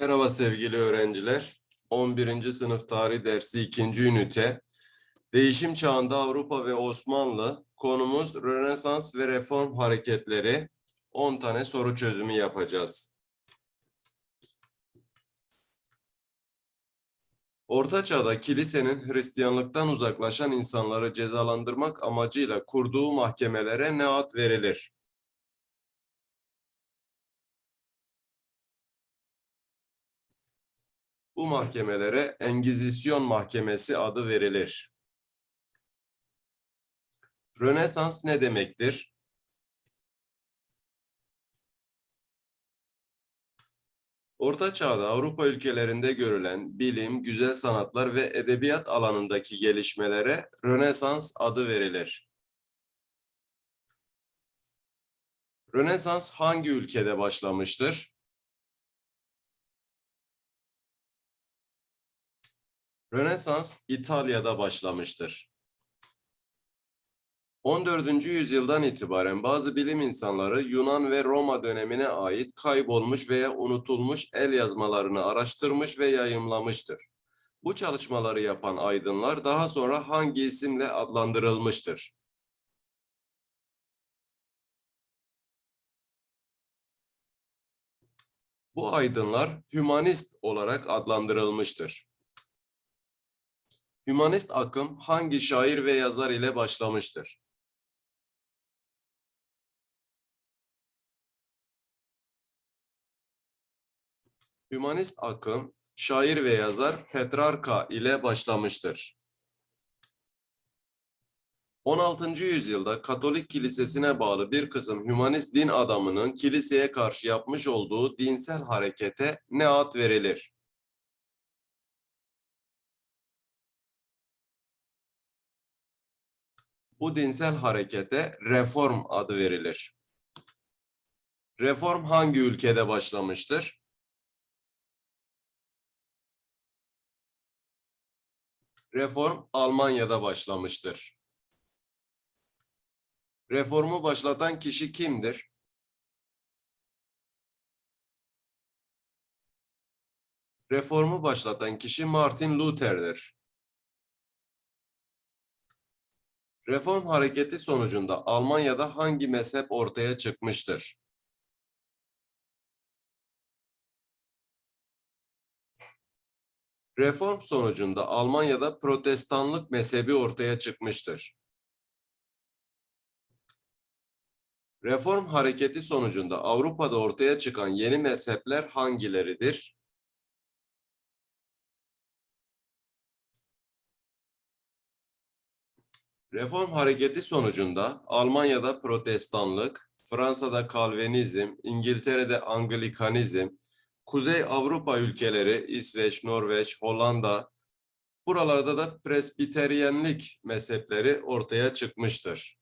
Merhaba sevgili öğrenciler. 11. sınıf tarih dersi 2. ünite. Değişim çağında Avrupa ve Osmanlı. Konumuz Rönesans ve Reform hareketleri. 10 tane soru çözümü yapacağız. Orta Çağ'da kilisenin Hristiyanlıktan uzaklaşan insanları cezalandırmak amacıyla kurduğu mahkemelere ne ad verilir? Bu mahkemelere Engizisyon Mahkemesi adı verilir. Rönesans ne demektir? Orta Çağ'da Avrupa ülkelerinde görülen bilim, güzel sanatlar ve edebiyat alanındaki gelişmelere Rönesans adı verilir. Rönesans hangi ülkede başlamıştır? Rönesans İtalya'da başlamıştır. 14. yüzyıldan itibaren bazı bilim insanları Yunan ve Roma dönemine ait kaybolmuş veya unutulmuş el yazmalarını araştırmış ve yayımlamıştır. Bu çalışmaları yapan aydınlar daha sonra hangi isimle adlandırılmıştır? Bu aydınlar hümanist olarak adlandırılmıştır. Hümanist akım hangi şair ve yazar ile başlamıştır? Hümanist akım şair ve yazar Petrarka ile başlamıştır. 16. yüzyılda Katolik Kilisesi'ne bağlı bir kısım hümanist din adamının kiliseye karşı yapmış olduğu dinsel harekete ne ad verilir? Bu dinsel harekete reform adı verilir. Reform hangi ülkede başlamıştır? Reform Almanya'da başlamıştır. Reformu başlatan kişi kimdir? Reformu başlatan kişi Martin Luther'dir. Reform hareketi sonucunda Almanya'da hangi mezhep ortaya çıkmıştır? Reform sonucunda Almanya'da protestanlık mezhebi ortaya çıkmıştır. Reform hareketi sonucunda Avrupa'da ortaya çıkan yeni mezhepler hangileridir? Reform hareketi sonucunda Almanya'da protestanlık, Fransa'da Kalvinizm, İngiltere'de Anglikanizm, Kuzey Avrupa ülkeleri İsveç, Norveç, Hollanda buralarda da Presbiteryenlik mezhepleri ortaya çıkmıştır.